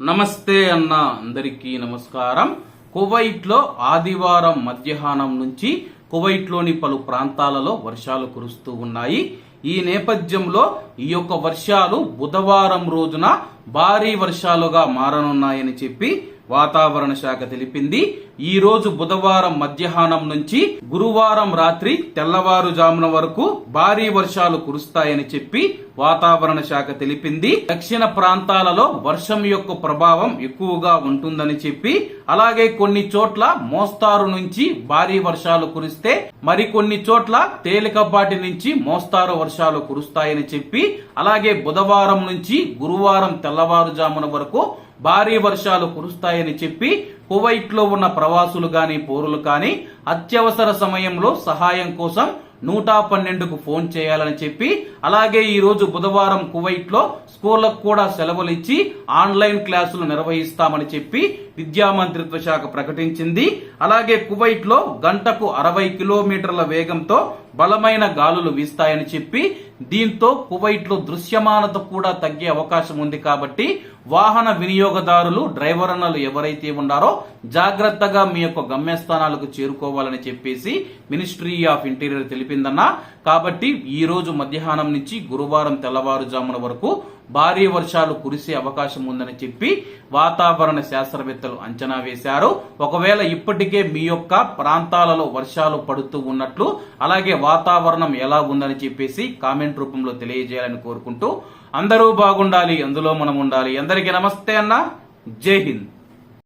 నమస్తే అన్న అందరికీ నమస్కారం. కువైట్లో ఆదివారం మధ్యాహ్నం నుంచి కువైట్లోని పలు ప్రాంతాలలో వర్షాలు కురుస్తూ ఉన్నాయి. ఈ నేపథ్యంలో ఈ యొక్క వర్షాలు బుధవారం రోజున భారీ వర్షాలుగా మారనున్నాయని చెప్పి వాతావరణ శాఖ తెలిపింది. ఈ రోజు బుధవారం మధ్యాహ్నం నుంచి గురువారం రాత్రి తెల్లవారుజామున వరకు భారీ వర్షాలు కురుస్తాయని చెప్పి వాతావరణ శాఖ తెలిపింది. దక్షిణ ప్రాంతాలలో వర్షం యొక్క ప్రభావం ఎక్కువగా ఉంటుందని చెప్పి అలాగే కొన్ని చోట్ల మోస్తారు నుంచి భారీ వర్షాలు కురిస్తే మరికొన్ని చోట్ల తేలికపాటి నుంచి మోస్తారు వర్షాలు కురుస్తాయని చెప్పి అలాగే బుధవారం నుంచి గురువారం తెల్లవారుజామున వరకు భారీ వర్షాలు కురుస్తాయని చెప్పి కువైట్లో ఉన్న ప్రవాసులు గాని పౌరులు కానీ అత్యవసర సమయంలో సహాయం కోసం నూట పన్నెండుకు ఫోన్ చేయాలని చెప్పి అలాగే ఈ రోజు బుధవారం కువైట్లో స్కూళ్ళకు కూడా సెలవులు ఇచ్చి ఆన్లైన్ క్లాసులు నిర్వహిస్తామని చెప్పి విద్యా మంత్రిత్వ శాఖ ప్రకటించింది. అలాగే కువైట్లో గంటకు అరవై కిలోమీటర్ల వేగంతో బలమైన గాలులు వీస్తాయని చెప్పి దీంతో కువైట్లో దృశ్యమానత కూడా తగ్గే అవకాశం ఉంది కాబట్టి వాహన వినియోగదారులు డ్రైవర్ అన్నలు ఎవరైతే ఉన్నారో జాగ్రత్తగా మీ యొక్క గమ్యస్థానాలకు చేరుకోవాలని చెప్పేసి మినిస్ట్రీ ఆఫ్ ఇంటీరియర్ తెలిపిందన్న. కాబట్టి ఈ రోజు మధ్యాహ్నం నుంచి గురువారం తెల్లవారుజామున వరకు భారీ వర్షాలు కురిసే అవకాశం ఉందని చెప్పి వాతావరణ శాస్త్రవేత్తలు అంచనా వేశారు. ఒకవేళ ఇప్పటికే మీ యొక్క ప్రాంతాలలో వర్షాలు పడుతూ ఉన్నట్లు అలాగే వాతావరణం ఎలా ఉందని చెప్పేసి కామెంట్ రూపంలో తెలియజేయాలని కోరుకుంటూ అందరూ బాగుండాలి అందులో మనం ఉండాలి. అందరికీ నమస్తే అన్న. జై హింద్.